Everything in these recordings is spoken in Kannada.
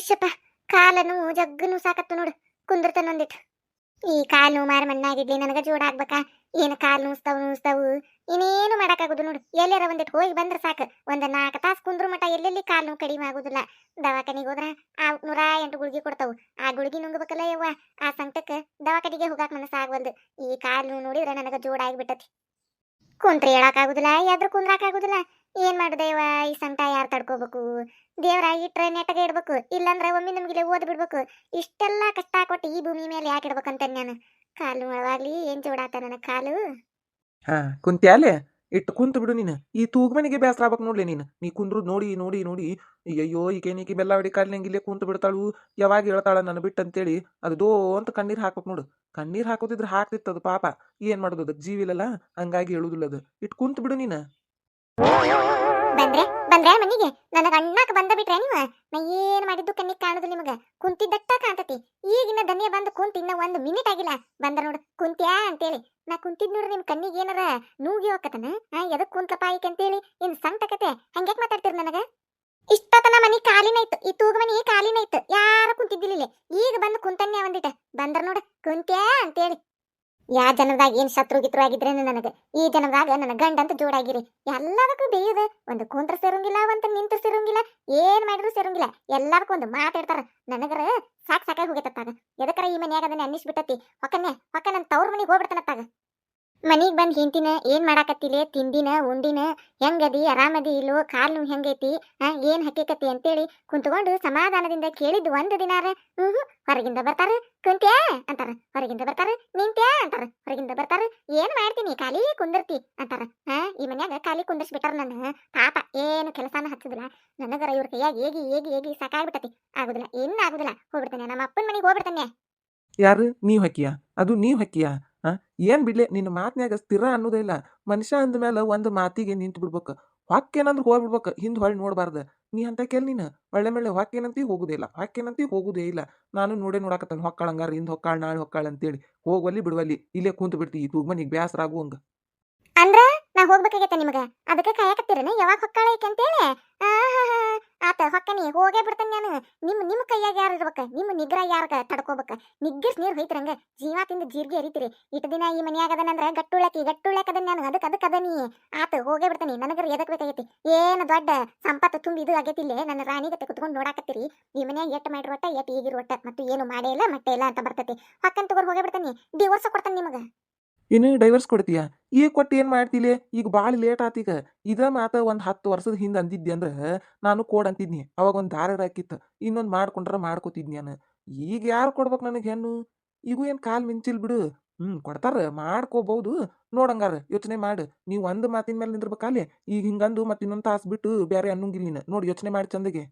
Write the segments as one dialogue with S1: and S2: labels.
S1: ಉಶ್ಯಪ್ಪ ಕಾಲನು ಜಗ್ಗನು ಸಾಕತ್ತು ನೋಡು. ಕುಂದಿರ್ತಾನ ಒಂದಿಟ್ಟು ಈ ಕಾಲು ಮಾರ ಮಣ್ಣಾಗಿಡ್ಲಿ ನನಗ ಜೋಡ ಆಗ್ಬೇಕ? ಏನು ಕಾಲು ನುಸ್ತಾವು ನುಸ್ತಾವು? ಇನ್ನೇನು ಮಾಡಕ್ಕಾಗುದು ನೋಡು. ಎಲ್ಲಾರ ಒಂದಿಟ್ಟು ಹೋಗಿ ಬಂದ್ರೆ ಸಾಕು. ಒಂದ್ ನಾಲ್ಕು ತಾಸು ಕುಂದ್ರ ಮಟ ಎಲ್ಲೆಲ್ಲಿ ಕಾಲು ನೋವು ಕಡಿಮೆ ಆಗುದಿಲ್ಲ. ದವಾಖಾನಿಗೆ ಹೋದ್ರ ಆ ನೂರ ಎಂಟು ಗುಳಿಗೆ ಕೊಡ್ತಾವು. ಆ ಗುಳಿಗೆ ನುಂಗಬೇಕಲ್ಲ ಯವ್ವ. ಆ ಸಂಕಟಕ್ಕೆ ದವಾಖಾನಿಗೆ ಹೋಗಾಕ ಮನಸ್ಸು ಆಗ್ವಲ್ದು. ಈ ಕಾಲು ನೋಡಿದ್ರೆ ನನಗ ಜೋಡ ಆಗ್ಬಿಟ್ಟತಿ. ಕುಂತ್ರೆ ಹೇಳಕ್ಕಾಗುದಿಲ್ಲ, ಯಾದ್ರ ಕುಂದ್ರಾಕಾಗುದಿಲ್ಲ. ಏನ್ ಮಾಡುದೇವ ಈ ಸಂಕಟ ಯಾರು ತಡ್ಕೋಬೇಕು? ದೇವ್ರ ಟ್ರೈನ್ ನೆಟ್ಟಗ ಇಡ್ಬೇಕು, ಇಲ್ಲಾಂದ್ರೆ ಒಮ್ಮೆ ನಮ್ಗಿಲೆ ಓದ್ ಬಿಡ್ಬೇಕು. ಇಷ್ಟೆಲ್ಲ ಕಷ್ಟ ಕೊಟ್ಟು ಈ ಭೂಮಿ ಮೇಲೆ ಯಾಕೆ ಇಡ್ಬೇಕಂತ ನಾನು? ಕಾಲು ನೋವಾಗ್ಲಿ, ಏನ್ ಜೋಡಾತ ನನ್ನ ಕಾಲು?
S2: ಹಾ ಕುಂತ್ಯಾಲೆ ಇಟ್ಟು ಕುಂತ ಬಿಡು ನೀನು. ಈ ತೂಗ್ಮನಿಗೆ ಬೇಸರ ಆಗ್ಬೇಕು ನೋಡ್ಲಿ ನೀನು. ನೀ ಕುಂದ್ರು ನೋಡಿ ನೋಡಿ ನೋಡಿ. ಅಯ್ಯೋ ಈಕೇನಿಕಿ ಬೆಲ್ಲ ಹೊಡಿ ಕಾಲಿನಂಗೆ ಇಲ್ಲೇ ಕುಂತು ಬಿಡ್ತಾಳು. ಯಾವಾಗ ಹೇಳ್ತಾಳ ನನ್ನ ಬಿಟ್ಟು ಅಂತೇಳಿ, ಅದು ದೋ ಅಂತ ಕಣ್ಣೀರ್ ಹಾಕ್ಬೇಕು ನೋಡು. ಕಣ್ಣೀರ್ ಹಾಕೋದಿದ್ರೆ ಹಾಕ್ತಿತ್ತು ಅದು ಪಾಪ. ಏನ್ ಮಾಡೋದು ಅದಕ್ಕೆ ಜೀವಿಲ್ಲಲ್ಲ? ಹಂಗಾಗಿ ಹೇಳುದಿಲ್ಲ ಅದು. ಇಟ್ಟು ಕುಂತು ಬಿಡು ನೀನು.
S1: ಬಂದ್ರೆ ಬಂದ್ರೆ ಮನಿಗೆ. ನನಗ ಅಣ್ಣಾಕ ಬಂದ ಬಿಟ್ರೆ ನೀವು? ನಾ ಏನ್ ಮಾಡಿದ್ದು ಕಣ್ಣಿಗೆ ಕಾಣುದು ನಿಮಗ? ಕುಂತಿದ್ದಟ್ಟ ಕಾಣ್ತತಿ. ಈಗಿನ ದನಿಯ ಬಂದು ಕುಂತ ಇನ್ನ ಒಂದು ಮಿನಿಟ್ ಆಗಿಲ್ಲ. ಬಂದ ನೋಡು, ಕುಂತ್ಯಾ ಅಂತೇಳಿ. ನಾ ಕುಂತಿದ್ ನೋಡ್ರಿ ನಿಮ್ ಕಣ್ಣಿಗೆ ಏನಾರ ನೂಗಿ ಹೋಗತನ ಹಾ ಎದಕ್ ಕುಂತಪ್ಪ ಆಯ್ಕೆ ಅಂತೇಳಿ? ಏನ್ ಸಂಕಟಕತೆ ಹಂಗ್ಯಾಕ್ ಮಾತಾಡ್ತೀರಿ ನನಗ? ಇಷ್ಟತನ ಮನಿ ಕಾಲಿನ ಇತ್ತು ಈ ತೂಗ ಮನಿ ಕಾಲಿನ ಇತ್ತು ಯಾರು ಕುಂತಿದ್ದಿಲ್ಲ ಈಗ ಬಂದು ಕುಂತನ್ಯ ಒಂದಿಟ. ಬಂದ್ರ ನೋಡ, ಕುಂತ್ಯಾ ಅಂತೇಳಿ. ಯಾ ಜನದಾಗ ಏನ್ ಶತ್ರು ಗಿತ್ರು ಆಗಿದ್ರೇನು ನನಗ? ಈ ಜನದಾಗ ನನ್ನ ಗಂಡ ಅಂತ ಜೋಡಾಗಿರಿ. ಎಲ್ಲದಕ್ಕೂ ಬೇಯದ ಒಂದು ಕುಂತ್ರ ಸೇರಂಗಿಲ್ಲ, ಒಂದು ಸೇರಂಗಿಲ್ಲ, ಏನ್ ಮಾಡಿದ್ರು ಸೇರಂಗಿಲ್ಲ. ಎಲ್ಲದಕ್ಕೂ ಒಂದು ಮಾತಾಡ್ತಾರ ನನಗರ ಸಾಕ್ ಸಾಕಾಗಿ ಹೋಗೈತತ್ತಾಗ ಎದಕ್ಕರ ಈ ಮನ್ಯಾಗ ಅದನ್ನ ಅನ್ನಿಸ್ಬಿಟ್ಟತಿ? ಹೊಕ್ಕನ್ಯ ಹೊಕ್ಕ ನನ್ ತವ್ರ ಮನೆಗೆ ಹೋಗ್ಬಿಡ್ತಾನತ್ತಾಗ ಮನಿಗ್ ಬಂದ್ ಹಿಂತಿನ ಏನು ಮಾಡಾಕತ್ತಿಲೆ? ತಿಂದಿನ ಉಂಡಿನ, ಹೆಂಗದಿ, ಆರಾಮದಿ, ಇಲ್ಲೋ ಕಾಲು ನೋವು ಹೆಂಗೈತಿ ಏನು ಹಕ್ಕಿಕತಿ ಅಂತೇಳಿ ಕುಂತ್ಕೊಂಡು ಸಮಾಧಾನದಿಂದ ಕೇಳಿದ್ ಒಂದು ದಿನಾರ ಹ್ಞೂ ಹೊರಗಿಂದ ಬರ್ತಾರ? ಕುಂತ್ಯಾ? ಅಂತಾರ. ಹೊರಗಿಂದ ಬರ್ತಾರ? ನಿಂತ್ಯಾ? ಅಂತಾರ. ಹೊರಗಿಂದ ಬರ್ತಾರ? ಏನು ಮಾಡ್ತೀನಿ? ಖಾಲಿ ಕುಂದಿರ್ತಿ? ಅಂತಾರ. ಹಾ, ಈ ಮನ್ಯಾಗ ಖಾಲಿ ಕುಂದರ್ಸ್ಬಿಟ್ಟಾರ ನನ್ನ ಪಾಪ. ಏನು ಕೆಲಸನ ಹಚ್ಚದಿಲ್ಲ. ನನಗರ ಇವ್ರ ಕೈಯಾಗಿ ಏಗಿ ಏಗಿ ಏಗಿ ಸಾಕಾಗ್ಬಿಟ್ಟತಿ. ಆಗುದಿಲ್ಲ ಏನ್ ಆಗುದಿಲ್ಲ. ಹೋಗ್ಬಿಡ್ತಾನೆ. ನಮ್ಮ ಅಪ್ಪನ ಮನೆಗೆ ಹೋಗ್ಬಿಡ್ತಾನೆ.
S2: ಯಾರು ನೀವು ಹಕ್ಕಿಯ ಅದು ನೀವು ಹಕ್ಕಿಯ ಏನು ಏನ್ ಬಿಡ್ಲೆ, ನಿನ್ನ ಮಾತ್ನ್ಯಾಗ ಸ್ಥಿರ ಅನ್ನೋದೇ ಇಲ್ಲ. ಮನುಷ್ಯ ಅಂದ ಮೇಲೆ ಒಂದು ಮಾತಿಗೆ ನಿಂತು ಬಿಡ್ಬೇಕು. ಹೊಕ್ಕೇನಂದ್ರೆ ಹೋಗ್ಬಿಡ್ಬೇಕು, ಹಿಂದ್ ಹೊಳ್ಳಿ ನೋಡಬಾರ್ದು. ನೀ ಅಂತ ಕೇಳಿ ನೀನು? ಒಳ್ಳೆ ಮೇಲೆ ಹೊಕ್ಕೇನಂತಿ ಹೋಗುದೇ ಇಲ್ಲ. ಹೊಕ್ಕೇನಂತಿ ಹೋಗುದೇ ಇಲ್ಲ. ನಾನು ನೋಡೇ ನೋಡಾಕತ್ತಾನೆ ಹೊಕ್ಕಾಳ ಹಂಗಾರ ಹಿಂದ್ ಹೊಕ್ಕಾಳ, ನಾಳೆ ಹೊಕ್ಕಾಳ ಅಂತೇಳಿ. ಹೋಗ್ವಲ್ಲಿ ಬಿಡುವಲ್ಲಿ ಇಲ್ಲೇ ಕುಂತು ಬಿಡ್ತಿ, ಈ ತೂಗ್ಮನಿಗೆ ಬ್ಯಾಸರ ಆಗುವಂಗ
S1: ಅಂದ್ರ ನಾ ಹೋಗ್ಬೇಕಾಗೈತೆ ನಿಮಗೆ? ಅದಕ್ಕೆ ಕಾಯಕತ್ತೀರನ? ಯಾವಾಗ ಹೊಕ್ಕಾಳ ಅಂತೇಳಿ? ಆತ ಹೊಕ್ಕನಿ ಹೋಗೇ ಬಿಡ್ತೇನೆ ನಾನು. ನಿಮ್ಮ ನಿಮ್ಮ ಕೈಯಾಗ ಯಾರು ಇರ್ಬೇಕು? ನಿಮ್ಮ ನಿಗ್ರ ಯಾರ ತಡ್ಕೋಬೇಕು? ನಿಗ್ಗಿಸ್ ನೀರು ಹೊಯ್ತಿರಂಗ? ಜೀವ ತಿಂದು ಜೀರ್ಗೆ ಹರಿತೀರಿ ಇಟ್ಟ ದಿನ ಈ ಮನ್ಯಾಗ ಅದನಂದ್ರ ಗಟ್ಟುಳಕಿ ಗಟ್ಟುಳಕ್ ನಾನು ಅದಕ್ಕೆ ಅದಕ್ಕೆ ಅದನಿ. ಆತ ಹೋಗೇ ಬಿಡ್ತೇನೆ. ನನಗರ ಎದಕ್ ಬೇಕಾಗೈತಿ? ಏನ್ ದೊಡ್ಡ ಸಂಪತ್ತು ತುಂಬಿ ಇದು ಆಗೈತಿ ಇಲ್ಲೇ. ನನ್ನ ರಾಣಿಗತ್ತೆ ಕುತ್ಕೊಂಡು ನೋಡಾಕತ್ತೀರಿ. ಈ ಮನೆಯಾಗ ಎಟ್ ಮಾಡಿರೋ ಒಟ್ಟ ಎಟ್ ಈಗಿರೋ ಒಟ್ಟ, ಮತ್ತು ಏನು ಮಾಡೇ ಇಲ್ಲ, ಮಟ್ಟೆ ಇಲ್ಲ ಅಂತ ಬರ್ತೈತಿ. ಹೊಕ್ಕನ್ ತಗೋರ್ ಹೋಗೇ ಬಿಡ್ತೇನೆ. ಡಿವೋರ್ಸ್ ಕೊಡ್ತಾನೆ ನಿಮಗ.
S2: ಇನ್ನು ಡೈವರ್ಸ್ ಕೊಡ್ತೀಯ? ಈಗ ಕೊಟ್ಟು ಏನು ಮಾಡ್ತಿಲೆ? ಈಗ ಭಾಳ ಲೇಟ್ ಆತೀಗ ಇದ ಮಾತ ಒಂದು ಹತ್ತು ವರ್ಷದ ಹಿಂದೆ ಅಂದಿದ್ದೆ ಅಂದ್ರೆ ನಾನು ಕೋಡ್ ಅಂತಿದ್ನಿ. ಅವಾಗ ಒಂದು ದಾರ ಹಾಕಿತ್ತು. ಇನ್ನೊಂದು ಮಾಡ್ಕೊಂಡ್ರೆ ಮಾಡ್ಕೋತಿದ್ನಿ ನಾನು. ಈಗ ಯಾರು ಕೊಡ್ಬೇಕು ನನಗೆ ಹೆಣ್ಣು? ಈಗೂ ಏನು ಕಾಲು ಮಿಂಚಿಲ್ ಬಿಡು. ಹ್ಞೂ ಕೊಡ್ತಾರ ಮಾಡ್ಕೋಬಹುದು ನೋಡಂಗಾರ, ಯೋಚನೆ ಮಾಡು. ನೀವು ಒಂದು ಮಾತಿನ ಮೇಲೆ ನಿಂದಿರ್ಬೇಕಲ್ಲಿ ಈಗ ಹಿಂಗಂದು ಮತ್ತೆ ಇನ್ನೊಂದು ತಾಸು ಬಿಟ್ಟು ಬೇರೆ ಅನ್ನಂಗಿಲ್ಲ ನೀನು. ನೋಡಿ ಯೋಚನೆ ಮಾಡಿ ಚಂದಗೆ.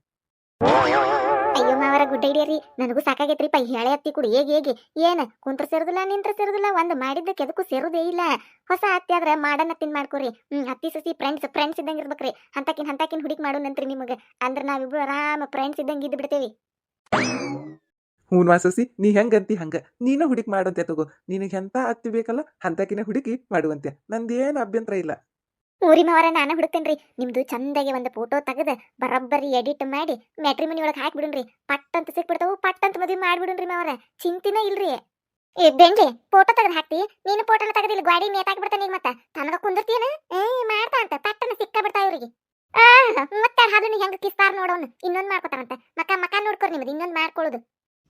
S1: ಅಯ್ಯೋ ಮಾವರ ಗುಡ್ಡ ರೀ ನನಗೂ ಸಾಕಾಗೈತ್ರಿ ಪೈ ಹೇಳೆ ಅತ್ತಿ ಕುಡಿ, ಹೇಗೆ ಹೇಗೆ? ಏನು, ಕುಂತ್ರ ಸೇರುದಿಲ್ಲ, ನಿಂತ್ರ ಸೇರುದಿಲ್ಲ, ಒಂದು ಮಾಡಿದ್ದಕ್ಕೆ ಅದಕ್ಕೂ ಸೇರುದೇ ಇಲ್ಲ. ಹೊಸ ಅತ್ತಿ ಆದ್ರೆ ಮಾಡನ್ ತಿನ್ ಮಾಡ್ಕೊರಿ. ಹ್ಮ್ ಹತ್ತಿ ಸಸಿ ಫ್ರೆಂಡ್ಸ್ ಫ್ರೆಂಡ್ಸ್ ಇದ್ದಂಗ ಇರ್ಬೇಕ್ರಿ. ಹಂತಕಿನ್ ಹಂತಕಿನ್ ಹುಡುಕ್ ಮಾಡೋಣಂತ್ರಿ ನಿಮಗೆ. ಅಂದ್ರೆ ನಾವಿಬ್ರು ಆರಾಮ ಫ್ರೆಂಡ್ಸ್ ಇದ್ದಂಗ ಇದ್ದು ಬಿಡ್ತೇವಿ.
S2: ಹೂನ್ವಾ ಸಸಿ, ನೀ ಹೆಂಗಂತಿ ಹಂಗ? ನೀನು ಹುಡುಕಿ ಮಾಡುವಂತೆ ತಗೋ. ನಿನಗೆ ಎಂತ ಅತ್ತಿ ಬೇಕಲ್ಲ, ಹಂತಕಿನ ಹುಡುಕಿ ಮಾಡುವಂತೆ. ನಂದೇನು ಅಭ್ಯಂತರ ಇಲ್ಲ.
S1: ಊರಿ ಮಾವರ ನಾನು ಹುಡುಕ್ತೇನ್ರಿ. ನಿಮ್ದು ಚಂದಾಗಿ ಒಂದು ಫೋಟೋ ತೆಗೆದು ಬರೋಬ್ಬರಿ ಎಡಿಟ್ ಮಾಡಿ ಮ್ಯಾಟ್ರಿಮನಿ ಒಳಗೆ ಹಾಕ್ಬಿಡುನ್ರಿ ಪಟ್ ಅಂತ ಸಿಕ್ಬಿಡ್ತಾವು ಪಟ್ ಅಂತ ಮದುವೆ ಮಾಡ್ಬಿಡುನ್ರಿ ಮಾವರ. ಚಿಂತಿನ ಇಲ್ರಿ. ಏ ಬೆಂಗೆ ಫೋಟೋ ತೆಗೆದು ಹಾಕ್ತಿ? ನೀನು ಫೋಟೋನ ತೆಗೆದಿಲ್ಲ, ಗಾಡಿ ನೇತಾಕ್ ಬಿಡ್ತಾನೆ ಈಗ ಮತ್ತೆ. ತನಗ ಕುಂದಿರ್ತೀನ ಏ, ಮಾಡ್ತಾ ಅಂತ ಪಟ್ಟನ ಸಿಕ್ಕ ಬಿಡ್ತಾ ಇವ್ರಿಗೆ ಮತ್ತೆ ಹಾಲು ಹೆಂಗ ಕಿಸ್ತಾರ ನೋಡೋನು ಇನ್ನೊಂದ್ ಮಾಡ್ಕೊತಾರಂತ. ಮಕ್ಕ ಮಕ್ಕ ನೋಡ್ಕೊರಿ ನಿಮ್ದು, ಇನ್ನೊಂದ್ ಮಾಡ್ಕೊಳ್ಳೋದು.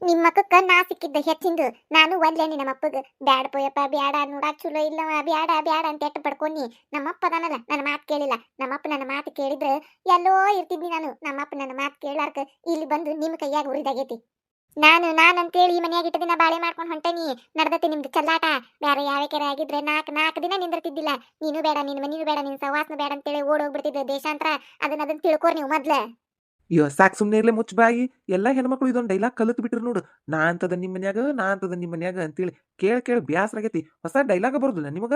S1: ನಿಮ್ಮ ಮಕ್ಕಕ್ಕ ನಾ ಸಿಕ್ಕಿದ್ದ ಹೆಚ್ಚಿಂದು, ನಾನು ಒಲ್ಲೆ ನಮ್ಮ ಅಪ್ಪಗ ಬ್ಯಾಡ ಪೋಯಪ್ಪ, ಬ್ಯಾಡ ನೋಡಾಕ್ ಚಲೋ ಇಲ್ಲವ ಬ್ಯಾಡ ಬ್ಯಾಡ ಅಂತ ಎಟ್ಟು ಪಡ್ಕೊನಿ ನಮ್ಮಪ್ಪ ಅದಾನಲ್ಲ, ನನ್ನ ಮಾತು ಕೇಳಿಲ್ಲ, ನಮ್ಮಪ್ಪ ನನ್ನ ಮಾತು ಕೇಳಿದ್ರೆ ಎಲ್ಲೋ ಇರ್ತಿದ್ದೀನಿ ನಾನು, ನಮ್ಮಪ್ಪ ನನ್ನ ಮಾತು ಕೇಳಾರ್ಕ ಇಲ್ಲಿ ಬಂದು ನಿಮ್ಮ ಕೈಯಾಗ ಉರಿದಾಗೈತಿ. ನಾನು ನಾನು ಅಂತೇಳಿ ಈ ಮನೆಯಾಗ ಇಟ್ಟ ದಿನ ಬಾಳೆ ಮಾಡ್ಕೊಂಡು ಹೊಂಟೇನಿ ನಡ್ದತಿ ನಿಮ್ದು ಚಲ್ಲಾಟ ಬೇರೆ ಯಾವ ಕೆರೆ ಆಗಿದ್ರೆ ನಾಲ್ಕು ನಾಲ್ಕು ದಿನ ನಿಂದಿರ್ತಿದ್ದಿಲ್ಲ, ನೀನು ಬೇಡ ನಿನ್ನ ಮನೆಯೂ ಬೇಡ ನಿನ್ನ ಸವಾಸನ ಬೇಡ ಅಂತೇಳಿ ಓಡೋಗ್ಬಿಡ್ತಿದ್ದೆ ದೇಶಾಂತರ, ಅದನ್ನ ಅದನ್ನ ತಿಳ್ಕೊರ್ ನೀವು ಮೊದ್ಲ.
S2: ಅಯ್ಯೋ, ಸಾಕ್ ಸುಮ್ಮನೆ ಇರ್ಲೆ ಮುಚ್ಚ ಬಾಯಿ ಎಲ್ಲ ಹೆಣ್ಮಕ್ಳು ಇದೊಂದು ಡೈಲಾಗ್ ಕಲಿತು ಬಿಟ್ರು ನೋಡು. ನಾ ಅಂತದ ನಿಮ್ಮ ಮನ್ಯಾಗ, ನಾ ಅಂತದ ನಿಮ್ಮ ಮನ್ಯಾಗ ಅಂತೇಳಿ ಕೇಳ ಕೇಳ ಬ್ಯಾಸರ ಆಗೈತಿ. ಹೊಸ ಡೈಲಾಗ ಬರುದಿಲ್ಲ ನಿಮಗ?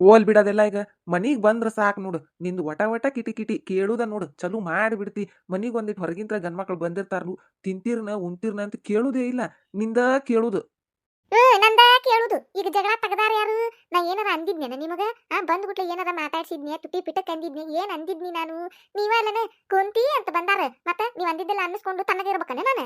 S2: ಓಲ್ ಬಿಡೋದೆಲ್ಲ ಈಗ ಮನಿಗೆ ಬಂದ್ರ ಸಾಕ್ ನೋಡು. ನಿಂದು ವಟ ವಟ ಕಿಟಿ ಕಿಟಿ ಕೇಳುದ ನೋಡು. ಚಲು ಮಾಡಿಬಿಡ್ತಿ. ಮನಿಗ್ ಒಂದಿಟ್ಟು ಹೊರಗಿಂತ ಗಂಡ್ಮಕ್ಳು ಬಂದಿರ್ತಾರು ತಿಂತೀರ್ನ ಉಂತೀರ್ನ ಅಂತ ಕೇಳುದೇ ಇಲ್ಲ. ನಿಂದ ಕೇಳುದು.
S1: ಹ್ಮ್, ನಂದ ಕೇಳುದು ಈಗ ಜಗಳ ತಗದಾರ ಯಾರು? ನಾ ಏನಾರ ಅಂದಿದ್ನೇನ ನಿಮಗ? ಆ, ಬಂದ್ಬಿಟ್ಲೆ ಏನಾರ ಮಾತಾಡ್ಸಿದ್ನಿ, ತುಟಿ ಪಿಟಕ್ ಅಂದಿದ್ನಿ ಏನ್ ಅಂದಿದ್ನಿ ನಾನು? ನೀವ ಅಲ್ಲನೆ ಕುಂತಿ ಅಂತ ಬಂದಾರ, ಮತ್ತ ನೀವ್ ಅಂದಿದ್ದೆಲ್ಲ ಅನ್ನಿಸ್ಕೊಂಡು ತಣ್ಣಗಿರ್ಬೇಕನೆ ನಾನು?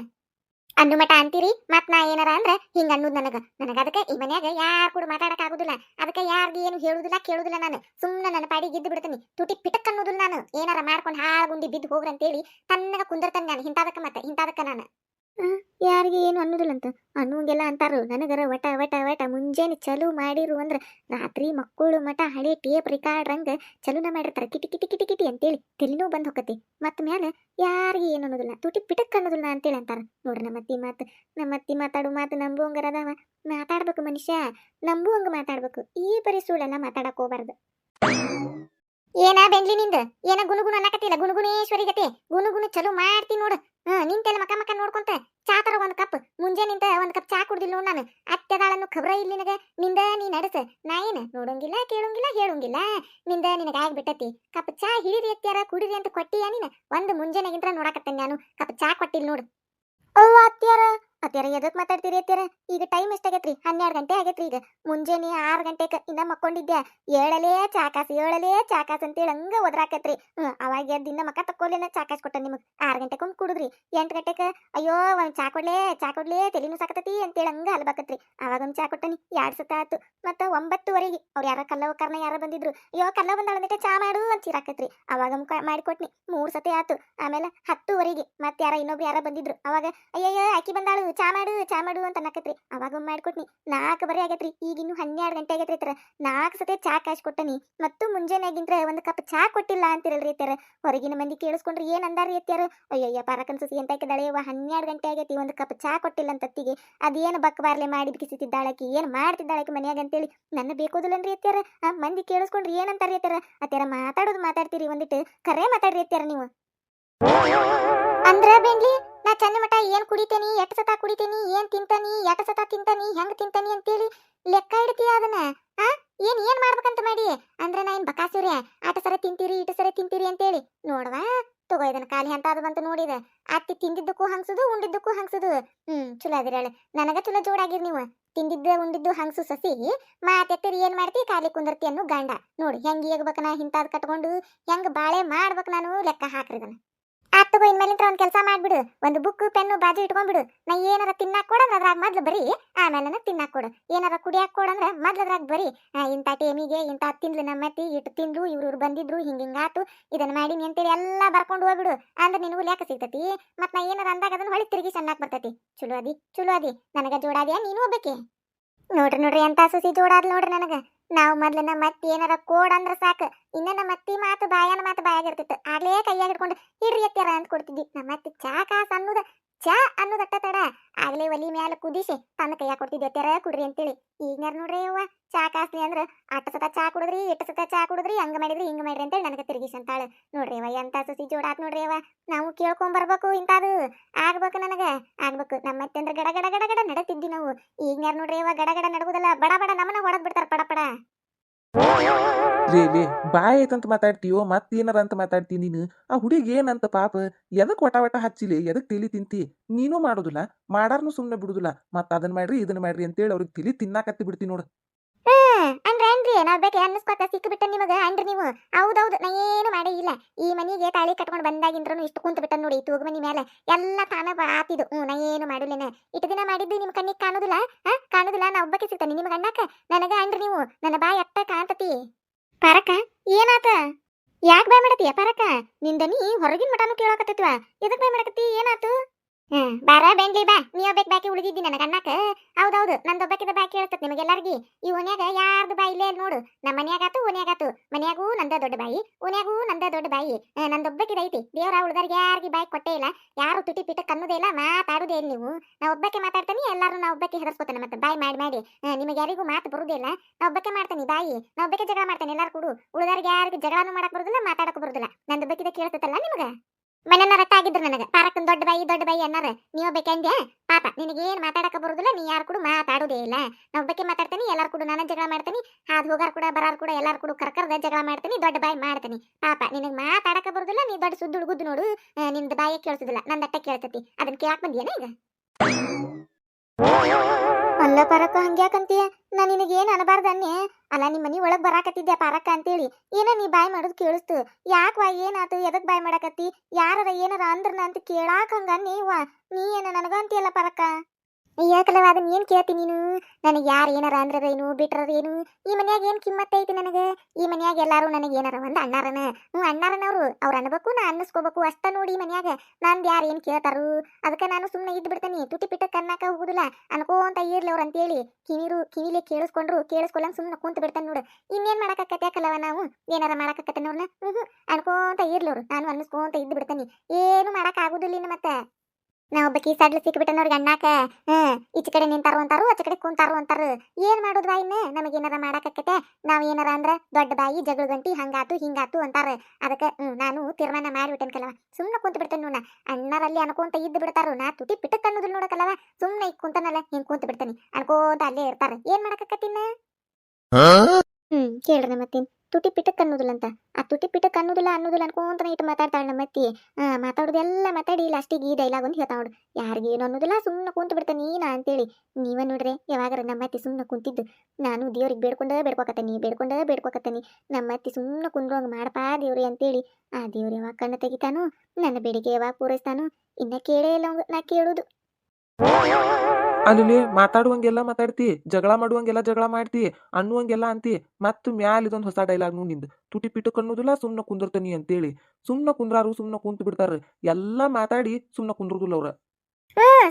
S1: ಅನ್ನು ಮಠ ಅಂತೀರಿ, ಮತ್ ನಾ ಏನಾರ ಅಂದ್ರ ಹಿಂಗ ಅನ್ನೋದು ನನಗ. ನನಗ ಅದಕ್ಕೆ ಈ ಮನ್ಯಾಗ ಯಾರು ಕೂಡ ಮಾತಾಡಕ್ ಆಗುದಿಲ್ಲ. ಅದಕ್ಕೆ ಯಾರ್ದು ಏನು ಹೇಳುದಿಲ್ಲ, ಕೇಳುದಿಲ್ಲ ನಾನು. ಸುಮ್ಮನೆ ನನ್ನ ಪಾಡಿ ಗೆದ್ದು ಬಿಡ್ತೀನಿ. ತುಟಿ ಪಿಟಕ್ ಅನ್ನೋದಿಲ್ಲ ನಾನು ಏನಾರ ಮಾಡ್ಕೊಂಡು ಹಾಳಗುಂಡಿ ಬಿದ್ದು ಹೋಗ್ರಿ ಅಂತೇಳಿ ತನ್ನಗ ಕುಂದಿರ್ತಾನೆ ನಾನು, ಹಿಂತಾದಕ್ಕ ಮತ್ತೆ, ಹಿಂತಾದಕ್ಕ ನಾನು. ಯಾರಿಗೆ ಏನು ಅನ್ನೋದಿಲ್ಲ ಅಂತ ಅನ್ನುವಂಗೆಲ್ಲ ಅಂತಾರು. ನನಗರ ವಟ ವಟ ವಟ ಮುಂಜಾನೆ ಚಲು ಮಾಡಿರು ಅಂದ್ರೆ ರಾತ್ರಿ ಮಕ್ಕಳು ಮಠ ಹಳೆ ಟೇಪ್ ರಿಕಾರ್ಡ್ ರಂಗ ಚಲುನ ಮಾಡಿರ್ತಾರೆ. ಕಿಟಿ ಕಿಟಿ ಕಿಟಿ ಕಿಟಿ ಅಂತೇಳಿ ತಲೆನೂ ಬಂದು ಹೊಕ್ಕತಿ ಮತ್ತ ಮ್ಯಾಲ ಯಾರಿಗೆ ಏನು ಅನ್ನೋದಿಲ್ಲ. ತುಟಿ ಪಿಟಕ್ ಅನ್ನೋದಿಲ್ಲ ಅಂತೇಳಿ ಅಂತಾರ. ನೋಡ್ರಿ ನಮ್ಮ ಅತ್ತಿ ಮಾತು, ನಮ್ಮ ಅತ್ತಿ ಮಾತಾಡು ಮಾತು ನಂಬುವಂಗರದವ ಮಾತಾಡ್ಬೇಕು ಮನುಷ್ಯ, ನಂಬುವಂಗ ಮಾತಾಡ್ಬೇಕು. ಈ ಪರಿ ಸುಳ್ಳೆಲ್ಲ ಮಾತಾಡಕ್ ಹೋಗ್ಬಾರ್ದು. ಏನ ಬೆಂಗ್ಲಿ ನಿಂದ? ಏನ ಗುನುಗುನು ಅನ್ನಕತ್ತಿಲ್ಲ? ಗುನುಗುನೇಶ್ವರಿ ಗತಿ ಗುನುಗುನು ಚಲೋ ಮಾಡ್ತಿ ನೋಡು. ಹ್ಮ್ ನಿಂತೆಲ್ಲ ಮಕ ಮಕ ನೋಡ್ಕೊಂತ ಚಾ ತರ ಒಂದ್ ಕಪ್. ಮುಂಜೆ ನಿಂತ ಒಂದ್ ಕಪ್ ಚಾ ಕುಡ್ದಿಲ್ಲ ನೋಡ್ ನಾನು. ಅತ್ತೆದಾಳನ್ನು ಖಬ್ರ ಇಲ್ಲಿ ನಿನಗ. ನಿಂದ ನೀ ನಡೆಸ. ನಾ ಏನ? ನೋಡಂಗಿಲ್ಲ, ಕೇಳಂಗಿಲ್ಲ, ಹೇಳಂಗಿಲ್ಲ. ನಿಂದ ನಿನಗ ಆಗ್ಬಿಟ್ಟತಿ. ಕಪ್ ಚಾ ಹಿಡಿರಿ ಅತ್ಯಾರ ಕುಡಿರಿ ಅಂತ ಕೊಟ್ಟಿಯ ನೀನ? ಒಂದ್ ಮುಂಜಾನೆಗಿಂತ ನೋಡಕತ್ತೇನೆ ನಾನು. ಕಪ್ ಚಾ ಕೊಟ್ಟಿಲ್ಲ ನೋಡು. ಅವ್ವ ಅತ್ಯಾರ ಅತ್ಯಾರ ಎದಕ್ ಮಾತಾಡ್ತೀರಿ ಅತ್ಯಾರ ಈಗ ಟೈಮ್ ಎಷ್ಟಾಗೈತ್ರಿ? ಹನ್ನೆರಡು ಗಂಟೆ ಆಗೈತ್ರಿ ಈಗ. ಮುಂಜಾನೆ ಆರು ಗಂಟೆಕ ಇನ್ನ ಮಕ್ಕೊಂಡಿದ್ದೆ ಏಳಲೇ ಚಾಕಾಸ್ ಏಳಲೇ ಚಾಕಾಸ್ ಅಂತೇಳಿ ಹಂಗ ಒದ್ರಾಕತ್ರಿ. ಹ್ಮ್, ಅವಾಗ ಎದ್ದಿಂದ ಮಕ್ಕ ತಕ್ಕೋಲೇನ ಚಾಕಾಸ್ ಕೊಟ್ಟ ನಿಮಗ್. ಆರು ಗಂಟೆಗೊಂದು ಕುಡಿದ್ರಿ. ಎಂಟು ಗಂಟೆಕ, ಅಯ್ಯೋ, ಒಂದು ಚಾ ಕೊಡ್ಲೇ ಚಾ ಕೊಡ್ಲೇ ತಲೆನೂ ಸಾಕತತಿ ಅಂತೇಳಿ ಹಂಗ ಅಲ್ಬಾಕತ್ರಿ ಅವಾಗ ಒಂದು ಚಾ ಕೊಟ್ಟನಿ, ಎರಡ್ ಸತ ಆತು. ಮತ್ತ ಒಂಬತ್ತುವರೆಗೆ ಅವ್ರ ಯಾರ ಕಲ್ಲವ ಕರ್ನ ಯಾರ ಬಂದಿದ್ರು. ಅಯ್ಯೋ ಕಲ್ಲ ಬಂದಳಂದಿಟ್ಟೆ ಚಾ ಮಾಡು ಅಂತ ಚಿರಾಕತ್ರಿ. ಅವಾಗ ಮಾಡಿಕೊಟ್ನಿ ಮೂರ್ ಸತಿ ಆತು. ಆಮೇಲೆ ಹತ್ತುವರೆಗೆ ಮತ್ತೆ ಯಾರ ಇನ್ನೊಬ್ರು ಯಾರ ಬಂದಿದ್ರು. ಅವಾಗ, ಅಯ್ಯಯ್ಯೋ, ಆಕಿ ಬಂದಾಳು. ಚಾ ಮಾಡು ಚಾ ಮಾಡು ಅಂತ ಅನ್ನಕತ್ರಿ. ಅವಾಗ ಮಾಡ್ಕೊಟ್ನಿ. ನಾಲ್ಕು ಬರೀ ಆಗೈತ್ರಿ. ಈಗ ಇನ್ನು ಹನ್ನೆರಡು ಗಂಟೆ ಆಗೈತ್ರಿ ತರ ನಾಲ್ಕು ಸತಿ ಚಾ ಕಾಯ್ಸಿ ಕೊಟ್ಟನಿ. ಮತ್ತು ಮುಂಜಾನೆಗಿಂತ ಒಂದು ಕಪ್ ಚಾ ಕೊಟ್ಟಿಲ್ಲ ಅಂತಿರಲ್ರಿ ತರ ಹೊರಗಿನ ಮಂದಿ ಕೇಳಿಸ್ಕೊಂಡ್ರಿ, ಏನ್ ಅಂದಾರ್ರಿ ಅತ್ಯಾರ ಅಯ್ಯಯ್ಯ ಪಾರಕನ್ ಸುಸಿ ಅಂತ ದಳೆಯವ್ವ ಹನ್ನೆರಡು ಗಂಟೆ ಆಗೈತಿ. ಒಂದು ಕಪ್ ಚಾ ಕೊಟ್ಟಿಲ್ಲ ಅಂತ ಅತ್ತಿಗೆ. ಅದೇನು ಬಕ್ ಬಾರ್ಲೆ ಮಾಡಿ ಬಿಗಿಸಿದ್ದಾಳಕಿ ಏನ್ ಮಾಡ್ತಿದ್ದಾಳಕಿ ಮನ್ಯಾಗ? ಅಂತೇಳಿ. ನನ್ನ ಬೇಕೋದಿಲ್ಲನ್ರಿ ಆ ಮಂದಿ ಕೇಳಿಸ್ಕೊಂಡ್ರಿ ಏನಂತಾರ ಎತ್ತಾರ ಅತ್ಯಾರ ಮಾತಾಡೋದು ಮಾತಾಡ್ತೀರಿ ಒಂದಿಟ್ಟು. ಕರೆ ಮಾತಾಡ್ರಿ ಅತ್ಯಾರ ನೀವು? ಅಂದ್ರ ಬೆಂಗ್ಲಿ ನಾ ಚಂದ ಮಟ ಏನ್ ಕುಡಿತೇನಿ, ಎಟ್ ಸತ ಕುಡಿತೇನಿ, ಏನ್ ತಿಂತಾನಿ, ಎಟ್ ಸತ ತಿಂತಾನಿ, ಹೆಂಗ್ ತಿಂತಾನಿ ಅಂತೇಳಿ ಲೆಕ್ಕ ಇಡ್ತೀಯ ಅದನ್ನ? ಆ? ಏನ್ ಏನ್ ಮಾಡ್ಬೇಕಂತ ಮಾಡಿ? ಅಂದ್ರೆ ನಾ ಏನ್ ಬಕಾಸುರಿ ಆಟ ಸರ ತಿಂತೀರಿ ಇಟ ಸರ ತಿಂತೀರಿ ಅಂತೇಳಿ. ನೋಡ್ವಾ, ತಗೋ ಇದನ್ನ ಖಾಲಿ ಅಂತ ಅದು ಬಂತು ನೋಡಿದ. ಅತ್ತಿ ತಿಂದಿದ್ದಕ್ಕೂ ಹಂಗ್ಸುದು, ಉಂಡಿದ್ದಕ್ಕೂ ಹಂಗ್ಸುದು. ಹ್ಮ್, ಚಲೋ ಅದಿರಲ್ಲ ನನಗ ಚಲೋ ಜೋಡಾಗಿರ್ ನೀವು. ತಿಂದಿದ್ದ, ಉಂಡಿದ್ದು ಹಂಗ್ಸು ಸಸಿ, ಮಾತೆತ್ತರಿ ಏನ್ ಮಾಡ್ತಿ? ಖಾಲಿ ಕುಂದರ್ತಿ ಅನ್ನು ಗಂಡ. ನೋಡಿ, ಹೆಂಗ್ ಈಗ ನಾ ಇಂತಾದ್ ಕಟ್ಕೊಂಡು, ಹೆಂಗ್ ಬಾಳೆ ಮಾಡ್ಬೇಕು ನಾನು ಲೆಕ್ಕ ಹಾಕ್ರಿದನ ಆತ್ ತಗೋ ಇನ್ಮೇಲಿಂತ್ರ ಒಂದ್ ಕೆಲಸ ಮಾಡ್ಬಿಡು. ಒಂದು ಬುಕ್ ಪೆನ್ನು ಬಾಜು ಇಟ್ಕೊಂಡ್ಬಿಡು. ನಾ ಏನಾರ ತಿನ್ನಾಕ್ ಕೊಡಂದ್ರ ಅದ್ರಾಗ ಮೊದ್ಲು ಬರೀ. ಆಮೇಲೆ ತಿನ್ನಾಕ್ ಕೊಡು. ಏನಾರ ಕುಡಿಯಾಕ್ ಕೊಡಂದ್ರ ಮೊದ್ಲು ಅದ್ರಾಗ ಬರೀ. ಇಂಥ ಟೇಮಿಗೆ ಇಂಥ ತಿಂದ್ಲು ನಮ್ಮತ್ತಿ ಇಟ್ಟು ತಿಂದ್ರು ಇವ್ರು ಬಂದಿದ್ರು, ಹಿಂಗ ಹಿಂಗಾತು ಇದನ್ನ ಮಾಡೀನಿ ಅಂತೇಳಿ ಎಲ್ಲ ಬರ್ಕೊಂಡು ಹೋಗ್ಬಿಡು. ಅಂದ್ರೆ ನಿನಗೂ ಲೆಕ್ಕ ಸಿಗ್ತತಿ. ಮತ್ ನಾ ಏನಾರ ಅಂದಾಗ ಅದನ್ನ ಹೊಳಿ ತಿರುಗಿ ಚೆನ್ನಾಗ್ ಬರ್ತತಿ. ಚಲೋ ಅದಿ ಚಲೋ ಅದಿ. ನನಗ ಜೋಡಾದ್ಯಾ, ನೀನು ಹೋಗ್ಬೇಕೆ ನೋಡ್ರಿ ನೋಡ್ರಿ, ಎಂತ ಸುಸಿ ಜೋಡಾದ್ ನೋಡ್ರಿ ನನಗ. ನಾವು ಮೊದ್ಲು ನಮ್ಮ ಅತ್ತಿ ಏನಾರ ಕೋಡ್ ಅಂದ್ರ ಸಾಕು. ಇನ್ನ ನಮ್ಮ ಅತ್ತಿ ಮಾತು ಬಾಯನ ಮಾತು ಬಾಯಾಗಿರ್ತಿತ್ತು ಆಗ್ಲೇ ಕೈಯಾಗ ಹಿಡ್ಕೊಂಡು ಹಿಡ್ರಿ ಎತ್ತಿರ ಅಂತ ಕೊಡ್ತಿದ್ವಿ. ನಮ್ಮ ಅತ್ತಿ ಚಾ ಕಾಸು ಅನ್ನೋದ. ಚಾ ಅನ್ನೋದಟ್ಟ ತಡ. ಆಗ್ಲೇ ಒಲಿ ಮ್ಯಾಲ ಕುದಿಸಿ ತನ್ನ ಕೈಯಾಗ ಕೊಡ್ತಿದ್ದೆ ತೆರ ಕುಡ್ರಿ ಅಂತೇಳಿ. ಈಗ ನೋಡ್ರಿ ಅವ್ವ, ಚಾ ಕಾಸ್ಲಿ ಅಂದ್ರ ಅಟ್ಟ ಸತ ಚಾ ಕುಡಿದ್ರಿ ಎಟ್ಟ ಸತ ಚಾ ಕುಡಿದ್ರಿ, ಹಂಗ ಮಾಡಿದ್ರಿ, ಹಿಂಗ ಮಾಡ್ರಿ ಅಂತೇಳಿ ನನಗೆ ತಿರುಗಿಸಿ ನೋಡ್ರಿ ಅವ್ವ, ಎಂತ ಸಸಿ ಜೋಡಾತ್ ನೋಡ್ರಿ ಅವ್ವ. ನಾವು ಕೇಳ್ಕೊಂಡ್ ಬರಬೇಕು ಇಂತಾದು ಆಗ್ಬೇಕು ನನಗ, ಆಗ್ಬೇಕು. ನಮ್ಮ ಅತ್ತೆ ಗಡ ಗಡ ಗಡ ಗಡ ನಡತಿದ್ವಿ ನಾವು. ಈಗ ಯಾರು ನೋಡ್ರಿ ಅವ್ವ, ಗಡ ಗಡ ನಡುವುದಲ್ಲ ಬಡ ಬಡ ನಮ್ಮನ್ನ ಹೊಡೆದ್ ಬಿಡ್ತಾರ ಪಡ ಪಡ.
S2: ಲೇ ಬಾಯ್ ಐತಂತ ಮಾತಾಡ್ತೀಯೋ ಮತ್ತೇನಾರ ಅಂತ ಮಾತಾಡ್ತಿ ನೀನು? ಆ ಹುಡುಗಿ ಏನಂತ ಪಾಪ? ಎದಕ್ ವಟ ವಟ ಹಚ್ಚಿಲಿ? ಎದಕ್ ತಿಳಿ ತಿಂತಿ? ನೀನು ಮಾಡೋದಿಲ್ಲ, ಮಾಡಾರ್ನು ಸುಮ್ಮನೆ ಬಿಡುದಿಲ್ಲ. ಮತ್ತ ಅದನ್ನ ಮಾಡ್ರಿ ಇದನ್ನ ಮಾಡ್ರಿ ಅಂತೇಳಿ ಅವ್ರಿಗೆ ತಿಳಿ ತಿನ್ನಾಕತ್ತಿ ಬಿಡ್ತಿ ನೋಡು.
S1: ಏನ್ರಿ ನಾವ್ ಬೇಕು ಅನ್ನಿಸ್ಕೊತ ಸಿಕ್ಬಿಟ್ಟ ನಿಮಗ ನೀವು? ಹೌದೌದು, ನಾ ಏನು ಮಾಡೇ ಇಲ್ಲ. ಈ ಮನಿಗೆ ತಾಳಿ ಕಟ್ಕೊಂಡು ಬಂದಾಗಿಂದ್ರೂ ಇಷ್ಟು ಕುಂತ ಬಿಟ್ಟ ನೋಡಿ ತೂಗ ಮನಿ ಮೇಲೆ ಎಲ್ಲ ತಾನೇ ಆತಿದು ಹ್ಞೂ, ನಾ ಏನು ಮಾಡಿಲ್ಲೇನೆ ಇಟ್ಟು ದಿನ ಮಾಡಿದ್ದು ನಿಮ್ ಕಣ್ಣಿಗೆ ಕಾಣುದಿಲ್ಲ? ಹಾ, ಕಾಣುದಿಲ್ಲ? ನಾ ಒಬ್ಬಕ್ಕೆ ಸಿಗ್ತಾನೆ ನಿಮ್ಗೆ ಅಣ್ಣಕ್ಕ ನನಗ ಅಂದ್ರಿ ನೀವು? ನನ್ನ ಬಾಯಿ ಅಟ್ಟ ಕಾಣ್ತತಿ. ಪರಕ, ಏನಾತ? ಯಾಕೆ ಬಾಯ್ ಮಾಡತ್ತೀಯ ಪರಕ? ನಿಂದ ನೀ ಹೊರಗಿನ ಮಟನು ಕೇಳಾಕತ್ತಿತ್ವ? ಎದಕ್ಕೆ ಬಾಯ್ ಮಾಡಕತ್ತಿ? ಏನಾತು? ಹ್ಮ್, ಬಾರ ಬೆಂಗ್ಲಿ ಬಾ. ನೀ ಒಬ್ಬಕ್ಕೆ ಬಾಕಿ ಉಳಿದಿದ್ದಿ ನನಗೆ ಅನ್ನಕ್ಕೆ ಹೌದೌದು ನಂದೊಬ್ಬಕ್ಕಿದ ಬಾಕಿ ಹೇಳ್ತದೆ ನಿಮಗೆಲ್ಲರಿಗಿ ಈ ಓನ್ಯಾಗ ಯಾರ್ದು ಬಾಯಿ ಇಲ್ಲೇ ನೋಡು. ನಮ್ಮ ಮನ್ಯಾಗಾತು ಓನ್ಯಾಗಾತು ಮನ್ಯಾಗೂ ನಂದ ದೊಡ್ಡ ಬಾಯಿ ಓನ್ಯಾಗೂ ನಂದ ದೊಡ್ಡ ಬಾಯಿ. ನಂದೊಬ್ಬಕ್ಕಿದ ಐತಿ. ದೇವ್ರ ಉಳ್ದರ್ಗೆ ಯಾರಿಗೆ ಬಾಯಿ ಕೊಟ್ಟೇ ಇಲ್ಲ. ಯಾರು ತುಟಿ ಪಿಟ ಕನ್ನೋದೇ ಇಲ್ಲ, ಮಾತಾಡುದೇ ಇಲ್ಲ ನೀವು. ನಾ ಒಬ್ಬಕ್ಕೆ ಮಾತಾಡ್ತೀನಿ ಎಲ್ಲರೂ ನಾ ಒಬ್ಬಕ್ಕೆ ಹೆದರ್ಸ್ಕೊತಾನೆ ಮತ್ತೆ ಬಾಯಿ ಮಾಡಿ ಮಾಡಿ. ನಿಮಗೆ ಯಾರಿಗೂ ಮಾತು ಬರುದೇ ಇಲ್ಲ. ನಾ ಒಬ್ಬಕ್ಕೆ ಮಾಡ್ತೀನಿ ಬಾಯಿ. ನಾ ಒಬ್ಬಕ್ಕೆ ಜಗಳ ಮಾಡ್ತೇನೆ ಎಲ್ಲಾರು ಕೊಡು ಉಳ್ದರ್ಗೆ ಯಾರಿಗೂ ಜಗಳನೂ ಮಾಡಕ್ ಬರುದಿಲ್ಲ ಮಾತಾಡಕ್ ಬರುದಿಲ್ಲ. ನಂದೊಬ್ಬಕ್ಕಿದ ಕೇಳ್ತತಲ್ಲ ನಿಮಗ? ಬಾಯಿ, ದೊಡ್ಡ ಬಾಯಿ ಅನ್ನಾರ? ನೀವು ಬೇಕಂದ್ಯ ಪಾಪ ನಿನಗೇನು ಮಾತಾಡಕ ಬರುದಿಲ್ಲ, ನೀ ಯಾರು ಕೂಡ ಮಾತಾಡೋದೇ ಇಲ್ಲ. ನಾವು ಒಬ್ಬಕ್ಕೆ ಮಾತಾಡ್ತೀನಿ, ಎಲ್ಲಾರು ಕೂಡ ನಾನು ಜಗಳ ಮಾಡ್ತೀನಿ, ಹಾದ್ ಹೋಗಾರ ಕೂಡ, ಬರಾರ್ ಕೂಡ, ಎಲ್ಲಾರು ಕೂಡ ಕರ್ಕರ್ದ ಜಗಳ ಮಾಡ್ತೀನಿ, ದೊಡ್ಡ ಬಾಯಿ ಮಾಡ್ತೀನಿ. ಪಾಪ, ನಿನಗೆ ಮಾತಾಡಕ ಬರುದಿಲ್ಲ, ನೀ ದೊಡ್ಡ ಸುದ್ದು ನೋಡು ನಿಂದ ಬಾಯಿ ಕೇಳಿಸುದಿಲ್ಲ ನಂದಟ್ಟ ಕೇಳ್ತತಿ. ಅದನ್ನ ಕೇಳಕ್ ಬಂದಿಯೇನ ಈಗ? ಅಲ್ಲ ಪರಕ್ಕ, ಹಂಗ್ಯಾಕಂತೀಯ? ನಾ ನಿನಗೇನ್ ಅನಬಾರ್ದ ಅನ್ನೆ? ಅಲ್ಲ, ನಿಮ್ ಮನಿ ಒಳಗ್ ಬರಾಕತ್ತಿದ್ದೆ ಪರಕ್ಕ ಅಂತೇಳಿ. ಏನ ನೀ ಬಾಯ್ ಮಾಡೋದು ಕೇಳಿಸ್ತು. ಯಾಕವಾ ಏನಾತು, ಎದಕ್ ಬಾಯ್ ಮಾಡಾಕತ್ತಿ? ಯಾರರ ಏನಾರ ಅಂದ್ರನ ಅಂತ ಕೇಳಾಕ ಹಂಗ ನೀವ ನೀ ಏನ ನನಗ ಅಂತೀಯಲ್ಲ ಪರಕ್ಕ? ಯಾಕಲವ ಅದನ್ನ ಏನ್ ಕೇಳ್ತಿ ನೀನು? ನನಗೆ ಯಾರು ಏನಾರ ಅಂದ್ರ ಏನು ಏನು? ಈ ಮನ್ಯಾಗ ಏನ್ ಕಿಮ್ಮತ್ತ ಐತಿ ನನಗೆ? ಈ ಮನ್ಯಾಗ ಎಲ್ಲಾರು ನನಗೆ ಏನಾರ ಒಂದ್ ಅಣ್ಣಾರನ? ಹ್ಞೂ ಅಣ್ಣಾರನವ್ರು. ಅವ್ರು ಅನ್ಬೇಕು, ನಾ ಅನ್ನಿಸ್ಕೋಬೇಕು ಅಷ್ಟ ನೋಡಿ ಈ ಮನ್ಯಾಗ. ನಂದು ಯಾರು ಏನ್ ಕೇಳ್ತಾರು? ಅದಕ್ಕೆ ನಾನು ಸುಮ್ಮನೆ ಇದ್ದು ಬಿಡ್ತೇನೆ. ತುಟಿ ಪಿಟ್ಟ ಕನ್ನಾಕ ಹೋಗುದಿಲ್ಲ ಅನ್ಕೋಂತ ಇರ್ಲಿ ಅವ್ರು ಅಂತೇಳಿ. ಕಿವಿರು, ಕಿವಿಲೆ ಕೇಳಿಸ್ಕೊಂಡ್ರು ಕೇಳಿಸ್ಕೊಳಂಗ್ ಸುಮ್ಮನೆ ಕುಂತ ಬಿಡ್ತಾನೆ ನೋಡು. ಇನ್ನೇನ್ ಮಾಡಾಕತ್ತೆ ಯಾಕಲ್ಲವ ನಾವು? ಏನಾರ ಮಾಡಕ್ಕಾಕತ್ತೆ ನೋಡ್ನ? ಹ್ಞೂ ಅನ್ಕೋಂತ ಇರ್ಲಿ ಅವ್ರು. ನಾನು ಅನ್ನಿಸ್ಕೊಂತ ಇದ್ದು ಬಿಡ್ತೇನೆ. ಏನು ಮಾಡಕ್ ಆಗುದಿಲ್ಲ ಇನ್ನು ಮತ್ತೆ. ನಾ ಒಬ್ಬಕಿ ಸಡ್ಲು ಸಿಕ್ಬಿಟ್ಟನ ನೋಡ್ರಿ ಅಣ್ಣಾಕ ಹ್ಮ್ ಈಚ ಕಡೆ ನಿಂತಾರು ಅಂತಾರು ಆಚ ಕಡೆ ಕುಂತಾರು ಅಂತಾರು ಏನ್ ಮಾಡೋದು ಬಾಯಿನ ಏನಾರ ಮಾಡಾಕತ್ತೆ ನಾವ್ ಏನಾರ ಅಂದ್ರ ದೊಡ್ಡ ಬಾಯಿ ಜಗಳ ಗಂಟಿ ಹಂಗಾತು ಹಿಂಗಾತು ಅಂತಾರ. ಅದಕ್ಕೆ ಹ್ಮ್ ನಾನು ತೀರ್ಮಾನ ಮಾಡಿಬಿಟ್ಟೆನ್ ಕಲವ ಸುಮ್ಮನೆ ಕುಂತ ಬಿಡ್ತೇನೆ ನೋಡ ಅಣ್ಣರಲ್ಲಿ ಅನ್ಕೊಂತ ಇದ್ದು ಬಿಡ್ತಾರು. ನಾ ತುಟಿ ಪಿಟಕ್ ಅನ್ನೋದಿಲ್ಲ ನೋಡಕಲ್ಲವ ಸುಮ್ಮನೆ ಈಗ ಕುಂತನಲ್ಲ ಹಿಂಗ್ ಕುಂತ ಬಿಡ್ತೇನೆ. ಅನ್ಕೋತ ಅಲ್ಲೇ ಇರ್ತಾರ. ಏನ್ ಮಾಡಾಕತ್ತಿನ ಹ್ಮ್ ಕೇಳ್ರಿ ಮತ್ತೇನ್. ತುಟಿ ಪಿಟಕ್ ಅನ್ನೋದಿಲ್ಲ ಅಂತ ಆ ತುಟಿ ಪಿಟಕ್ ಅನ್ನೋದಿಲ್ಲ ಅನ್ನೋದಿಲ್ಲ ಅನ್ಕೊಂತ ಇಟ್ಟು ಮಾತಾಡ್ತಾಳೆ ನಮ್ಮ ಅತ್ತಿ. ಮಾತಾಡೋದೆಲ್ಲ ಮಾತಾಡಿ ಲಾಸ್ಟಿಗೆ ಈ ಡೈಲಾಗ್ ಒಂದು ಹೇಳ್ತಾ ನೋಡು. ಯಾರಿಗೆ ಏನು ಅನ್ನೋದಿಲ್ಲ ಸುಮ್ಮನೆ ಕುಂತು ಬಿಡ್ತಾನೆ ನೀನಾ ಅಂತೇಳಿ. ನೀವ ನೋಡ್ರೆ, ಯಾವಾಗಾರ ನಮ್ಮ ಅತ್ತಿ ಸುಮ್ಮನೆ ಕುಂತಿದ್ದು. ನಾನು ದೇವ್ರಿಗೆ ಬೇಡ್ಕೊಂಡೇ ಬೇಡ್ಕೊಕತ್ತೀನಿ ಬೇಡ್ಕೊಂಡೇ ಬೇಡ್ಕೊಕತ್ತೀನಿ ನಮ್ಮ ಅತ್ತಿ ಸುಮ್ಮನೆ ಕುಂದ್ರಂಗ ಮಾಡಪಾ ದೇವ್ರಿ ಅಂತೇಳಿ. ಆ ದೇವ್ರು ಯಾವಾಗ ಕಣ್ಣು ತೆಗಿತಾನೋ, ನನ್ನ ಬೇಡಿಕೆ ಯಾವಾಗ ಪೂರೈಸ್ತಾನು, ಇನ್ನ ಕೇಳೇ ಇಲ್ಲ ನಾ ಕೇಳುದು.
S2: ಅಲ್ಲಿ ಮಾತಾಡುವಂಗೆಲ್ಲ ಮಾತಾಡ್ತಿ ಜಗಳ ಮಾಡುವಂಗೆಲ್ಲ ಜಗಳ ಮಾಡ್ತಿ ಅನ್ನುವಂಗೆಲ್ಲ ಅಂತಿ. ಮತ್ತು ಮ್ಯಾಲ ಇದೊಂದು ಹೊಸ ಡೈಲಾಗ್ ನೋಡಿ ನಿಂದು. ತುಟಿ ಪಿಟು ಅನ್ನೋದಿಲ್ಲ ಸುಮ್ಮನೆ ಕುಂದಿರ್ತೀನಿ ಅಂತೇಳಿ. ಸುಮ್ಮನೆ ಕುಂದ್ರಾರು ಸುಮ್ಮನೆ ಕುಂತು ಬಿಡ್ತಾರ. ಎಲ್ಲ ಮಾತಾಡಿ ಸುಮ್ಮನೆ ಕುಂದ್ರದಿಲ್ಲ ಅವ್ರ.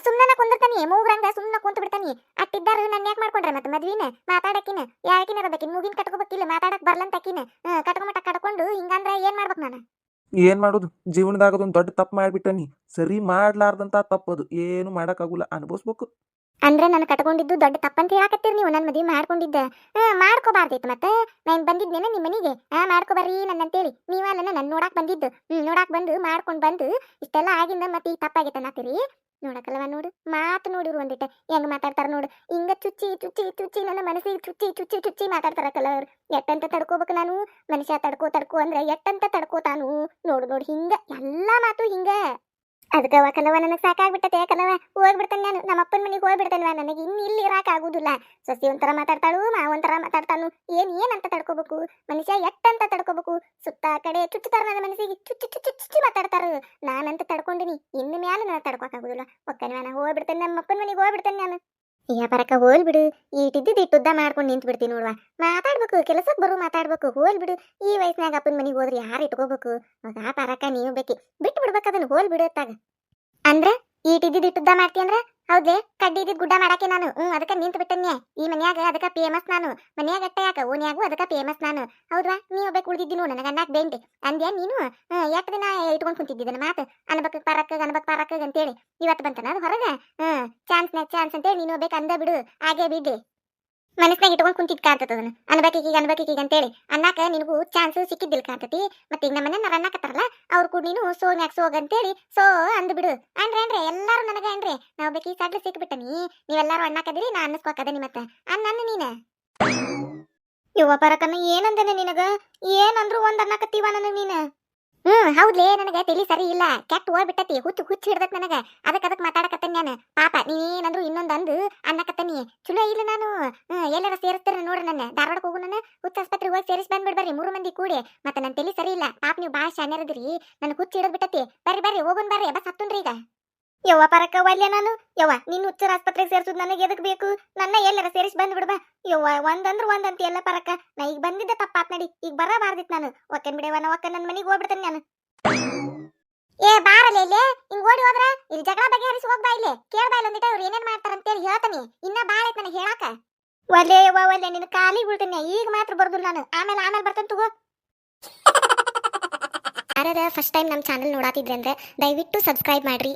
S1: ಸುಮ್ಮನೆ ಕುಂದಿರ್ತಾನಿ. ಮೂಗ್ರಂಗ ಸುಮ್ಮನೆ ಕುಂತು ಬಿಡ್ತಾನಿ. ಅಟ್ಟಿದ್ದಾರು ನನ್ನ ಯಾಕೆ ಮಾಡ್ಕೊಂಡ್ರೆ ಮತ್ತೆ ಮದ್ವಿನ? ಮಾತಾಡಕಿನ? ಯಾಕಿನ ಇರಬೇಕಿನ ಮೂಗಿನ ಕಟ್ಕೋಬೇಕಿಲ್ಲ ಮಾತಾಡಕ್ ಬರ್ಲಂತಕಿನ? ಕಟ್ಕೊಂಮಟ ಕಟ್ಕೊಂಡು ಹಿಂಗಂದ್ರೆ ಏನ್ ಮಾಡ್ಬೇಕು ನಾನು?
S2: ಏನ್ ಮಾಡೋದು? ಜೀವನದಾಗ ಅದೊಂದು ದೊಡ್ಡ ತಪ್ಪು ಮಾಡ್ಬಿಟ್ಟನಿ. ಸರಿ ಮಾಡ್ಲಾರ್ದಂತ ತಪ್ಪದು ಏನು ಮಾಡಕ್ಕಾಗುಲ್ಲ. ಅನುಭವಿಸ್ಬೇಕು.
S1: ಅಂದ್ರೆ ನಾನು ಕಟ್ಕೊಂಡಿದ್ದು ದೊಡ್ಡ ತಪ್ಪಂತ ಹೇಳಾಕತ್ತೀರಿ ನೀವು? ನನ್ನ ಮದುವೆ ಮಾಡ್ಕೊಂಡಿದ್ದೆ. ಮಾಡ್ಕೋಬಾರ್ದಿತ್ತು ಮತ್ತೆ. ನಾನು ಬಂದಿದ್ದೇನೆ ನಿಮ್ಮ ಮನೆಗೆ. ಹಾ, ಮಾಡ್ಕೋಬರ್ರಿ ನನ್ನ ಅಂತೇಳಿ ನೀವಲ್ಲ ನನ್ನ ನೋಡಾಕ್ ಬಂದಿದ್ದು. ಹ್ಮ್, ನೋಡಾಕ್ ಬಂದು ಮಾಡ್ಕೊಂಡ್ ಬಂದು ಇಷ್ಟೆಲ್ಲ ಆಗಿಂದ ಮತ್ತೆ ಈ ತಪ್ಪಾಗೈತೆ ಅನ್ನತ್ತೀರಿ? ನೋಡಕಲ್ಲವ ನೋಡು. ಮಾತು ನೋಡಿರು ಒಂದಿಟ ಹೆಂಗ್ ಮಾತಾಡ್ತಾರ ನೋಡು. ಹಿಂಗ ಚುಚ್ಚಿ ಚುಚ್ಚಿ ಚುಚ್ಚಿ ನನ್ನ ಮನಸ್ಸಿಗೆ ಚುಚ್ಚಿ ಚುಚ್ಚಿ ಚುಚ್ಚಿ ಮಾತಾಡ್ತಾರ ಅವ್ರು. ಎಟ್ಟಂತ ತಡ್ಕೋಬೇಕು ನಾನು? ಮನುಷ್ಯ ತಡ್ಕೋ ತಡ್ಕೋ ಅಂದ್ರೆ ಎಟ್ಟಂತ ತಡ್ಕೋತಾನು? ನೋಡು ನೋಡು ಹಿಂಗ. ಎಲ್ಲಾ ಮಾತು ಹಿಂಗ. ಅದಕ್ಕೆ ಕಲವ ನನಗೆ ಸಾಕಾಗ್ಬಿಟ್ಟತೆ ಕಲವ ಹೋಗ್ಬಿಡ್ತೇನೆ ನಾನು. ನಮ್ಮ ಅಪ್ಪನ ಮನೆಗೆ ಹೋಗ್ಬಿಡ್ತೇನೆ ನನಗೆ ಇನ್ನು ಇಲ್ಲಿ ಇರಾಕ ಆಗುದಿಲ್ಲ ಸಸಿ ಒಂಥರ ಮಾತಾಡ್ತಾಳು ಮಾವ ಒಂಥರ ಮಾತಾಡ್ತಾನು. ಏನ್ ಏನ್ ಅಂತ ತಡ್ಕೋಬೇಕು? ಮನುಷ್ಯ ಎಟ್ಟಂತ ತಡ್ಕೋಬೇಕು? ಸುತ್ತ ಕಡೆ ಚುಚ್ಚುತ್ತಾರ ನನ್ನ ಮನಸ್ಸಿಗೆ ಚುಚ್ಚು ಚುಚ್ಚು, ಚುಚ್ಚಿ ಮಾತಾಡ್ತಾರ. ನಾನಂತ ತಡ್ಕೊಂಡಿನಿ, ಇನ್ನು ಮ್ಯಾಲೆ ನಾನು ತಡ್ಕೋಕಾಗುದಿಲ್ಲ. ಒಕ್ಕನ ನಾನು ಹೋಗ್ಬಿಡ್ತೇನೆ, ನಮ್ಮ ಅಪ್ಪನ ಮನೆಗೆ ಹೋಗ್ಬಿಡ್ತೇನೆ ನಾನು. ಯಾ ಬರಕ ಹೋಲ್ ಬಿಡು. ಈಟಿದ್ದಿದ್ದು ಇಟ್ಟುದ್ದ ಮಾಡ್ಕೊಂಡು ನಿಂತು ಬಿಡ್ತೀನಿ ನೋಡ್ವಾ. ಮಾತಾಡ್ಬೇಕು ಕೆಲಸಕ್ಕೆ ಬರು ಮಾತಾಡ್ಬೇಕು. ಹೋಲ್ ಬಿಡು. ಈ ವಯಸ್ಸಿನಾಗ ಅಪ್ಪನ ಮನೆಗೆ ಹೋದ್ರೆ ಯಾರು ಇಟ್ಕೋಬೇಕು? ಮಗ ಪರಕ ನೀವು ಬೇಕಿ. ಬಿಟ್ಟು ಬಿಡ್ಬೇಕು ಅದನ್ನ ಹೋಲ್ ಬಿಡುತ್ತಾಗ. ಅಂದ್ರ ಈಟಿದ್ದಿದ್ದು ಇಟ್ಟುದ್ದ ಮಾಡ್ತಿ ಅಂದ್ರ ಹೌದ್ಲೆ ಕಡ್ಡಿ ಗುಡ್ಡ ಮಾಡಾಕೆ ನಾನು. ಹ್ಮ್, ಅದಕ್ಕ ನಿಂತು ಬಿಟ್ಟನ್ಯ. ಈ ಮನ್ಯಾಗ ಅದಕ್ಕ ಫೇಮಸ್ ನಾನು. ಮನ್ಯಾಗ ಅಟ್ಟ ಯಾಕ? ಓನ್ಯಾಗು ಅದಕ್ಕ ಫೇಮಸ್ ನಾನು. ಹೌದ್ವಾ? ನೀ ಒಬ್ಬ ಉಳಿದಿದ್ದಿ ನೋಡು ನನಗೆ ಅನ್ನಕ್ ಅಂದ್ಯಾ ನೀನು? ಎಷ್ಟು ದಿನ ಇಟ್ಕೊಂಡ್ ಕುಂತಿದ್ದಿದ್ದನ ಮಾತು? ಅನ್ಬಕ್ ಪರಕ್ಕ ಅನ್ಬಕ್ ಪರಕ್ಕ ಅಂತೇಳಿ. ಇವತ್ತು ಬಂತನ ಅದು ಹೊರಗ? ಹ್ಮ್ ಚಾನ್ಸ್ ಚಾನ್ಸ್ ಅಂತೇಳಿ ನೀನು ಒಬ್ಬ ಅಂದ ಬಿಡು. ಹಾಗೆ ಬಿಡ್ಡಿ ಮನಸ್ನಾಗ ಇಟ್ಕೊಂಡ್ ಕುಂತಿದ್ ಕಾಣ್ತದ ಅದನ್ನ. ಅನ್ಬೇಕೀಗ ಅನ್ಬೇಕೀಗ ಅಂತೇಳಿ. ಅನ್ನಾಕ ನಿನಗೂ ಚಾನ್ಸ್ ಸಿಕ್ಕಿದ್ದಿಲ್ಲ ಕಾಣ್ತತಿ. ಮತ್ತೆ ಈಗ ನಮ್ಮನ್ನ ನಾವ್ ಅನ್ನಕತ್ತಾರಲ್ಲ ಅವ್ರು ಕೂಡ ನೀನು ಸೋನ್ಯಾಕ ಸೋಗ್ ಅಂತೇಳಿ ಸೋ ಅಂದ್ ಬಿಡು. ಅಂದ್ರೆ ಅಂದ್ರೆ ಎಲ್ಲಾರು ನನಗ ಅಂದ್ರೆ, ನಾವು ಬೇಕಿ ಸಡ್ಲ ಸಿಕ್ಬಿಟ್ಟನಿ ನೀವೆಲ್ಲಾರು ಅಣ್ಣಾಕದಿರಿ ನಾ ಅನ್ನಿಸ್ಕೋಕದನಿ ಮತ್ತೆ ಅನ್ನ ನೀನ. ಯುವ ಪರಕನ್ನ, ಏನಂದನೆ ನಿನಗ? ಏನಂದ್ರು ಒಂದ್ ಅನ್ನಕತ್ತೀವ ನನ್ನ ನೀನ? ಹ್ಮ್, ಹೌದ್ಲೇ, ನನಗ ತಲಿ ಸರಿ ಇಲ್ಲ. ಕೆಟ್ಟ ಹೋಗ್ಬಿಟ್ಟತಿ, ಹುಚ್ಚು ಹುಚ್ಚು ಹಿಡ್ದತ್ ನನಗ. ಅದಕ್ಕೆ ಅದಕ್ ನಾನು ಪಾಪ ನೀನಂದ್ರು ಇನ್ನೊಂದು ಅಂದು ಅನ್ನಕತ್ತನಿ ಚಲೋ ಇಲ್ಲ ನಾನು. ಎಲ್ಲರ ಸೇರಿಸ್ತೀರ ನೋಡ್ರಿ ನನ್ನ. ಧಾರವಾಡಕ್ಕೆ ಹೋಗು ನಾನು. ಹುಚ್ಚ ಆಸ್ಪತ್ರೆಗೆ ಹೋಗಿ ಸೇರಿಸಿ ಬಂದ್ಬಿಡ್ಬರ್ರಿ, ಮೂರು ಮಂದಿ ಕೂಡಿ. ಮತ್ತೆ ನನ್ನ ತೆಲಿ ಸರಿ ಇಲ್ಲ. ಪಾಪ, ನೀವು ಭಾಳ ಶಾನ್ಯರದ್ರಿ ನನ್ ಹುಚ್ಚ ಹಿಡಿದ್ ಬಿಟ್ಟತಿ. ಬರ್ರಿ ಬರ್ರಿ, ಹೋಗೋನ್ ಬರ್ರಿ. ಬಸ್ ಹತ್ತುನ್ರಿ ಈಗ. ಯವ್ವ ಪರಕ್ಕ ವಲ್ಯ ನಾನು. ಯವ್ವ ನಿನ್ನ ಹುಚ್ಚರ ಆಸ್ಪತ್ರೆಗೆ ಸೇರಿಸೋದು ನನಗೆ ಎದಕ್ ಬೇಕು? ನನ್ನ ಎಲ್ಲರ ಸೇರಿಸಿ ಬಂದ್ ಬಿಡ್ಬಾ ಯವ್ವ, ಒಂದಂದ್ರ ಒಂದಂತ ಎಲ್ಲ ಪರಕ್ಕ. ನಾ ಈಗ ಬಂದಿದ್ದೆ ತಪ್ಪಾತ್ ನಡಿ. ಈಗ ಬರಬಾರ್ದಿತ್ತು ನಾನು. ಒಕ್ಕನ್ ಬಿಡವ ನಾ ಒಕ್ಕ ನನ್ನ ಮನೆಗೆ ಹೋಗ್ಬಿಡ್ತೇನೆ ನಾನು. ಏ ಬಾರಲ್ಲ ಇಲ್ಲಿ ಹಿಂಗ್ ಓಡಿ ಹೋದ್ರ ಇಲ್ಲಿ ಜಗಳ ಬಗೆಹರಿಸಿ ಹೋಗ್ಬಾ ಇಲ್ಲಿ. ಕೇಳ್ಬಾ ಇಲ್ಲ ಒಂದಿಟ ಇವ್ರು ಏನೇನ್ ಮಾಡ್ತಾರ ಅಂತೇಳಿ ಹೇಳ್ತಾನೆ. ಇನ್ನ ಬಾಳ ಐತ್ ನನಗೆ ಹೇಳಾಕ. ಒಲ್ಲೆ ಯವ್ವ ಒಲ್ಲೆ ನಿನ್ನ ಕಾಲಿ ಬಿಡ್ತೀನಿ ಈಗ ಮಾತ್ರ ಬರ್ದಿಲ್ಲ ನಾನು. ಆಮೇಲೆ ಆಮೇಲೆ ಬರ್ತೇನೆ ತಗೋ. ಅರೆ ಫಸ್ಟ್ ಟೈಮ್ ನಮ್ಮ ಚಾನಲ್ ನೋಡಾತಿದ್ರೆ ಅಂದ್ರೆ ದಯವಿಟ್ಟು ಸಬ್ಸ್ಕ್ರೈಬ್ ಮಾಡ್ರಿ.